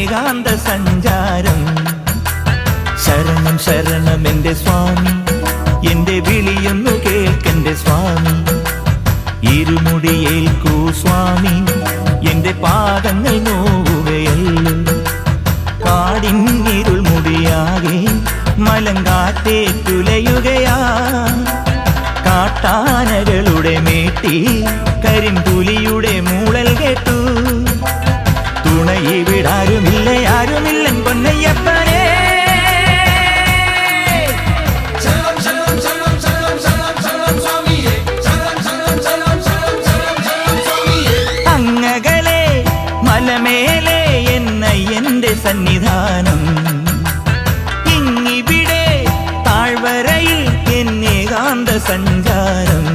ഏകാന്ത സഞ്ചാരം. ശരണം ശരണം എന്റെ സ്വാമി. എന്റെ വിളിയൊന്നു കേൾക്കെന്റെ സ്വാമി. ഇരുമുടിയേൽക്കൂ സ്വാമി. എന്റെ പാദങ്ങൾ നോവുകയല്ലോ. കാടിൻ ഇരുൾ മുടിയാകെ മലങ്കാറ്റേ തുലയുകയാ. കാട്ടാനകളുടെ മേട്ടി കരിമ്പുലിയുടെ മൂളൽ മേലെ എന്ന എന്റെ സന്നിധാനം. ഇങ്ങിവിടെ താഴ്വരയിൽ എന്നെ കാന്ത സഞ്ചാരം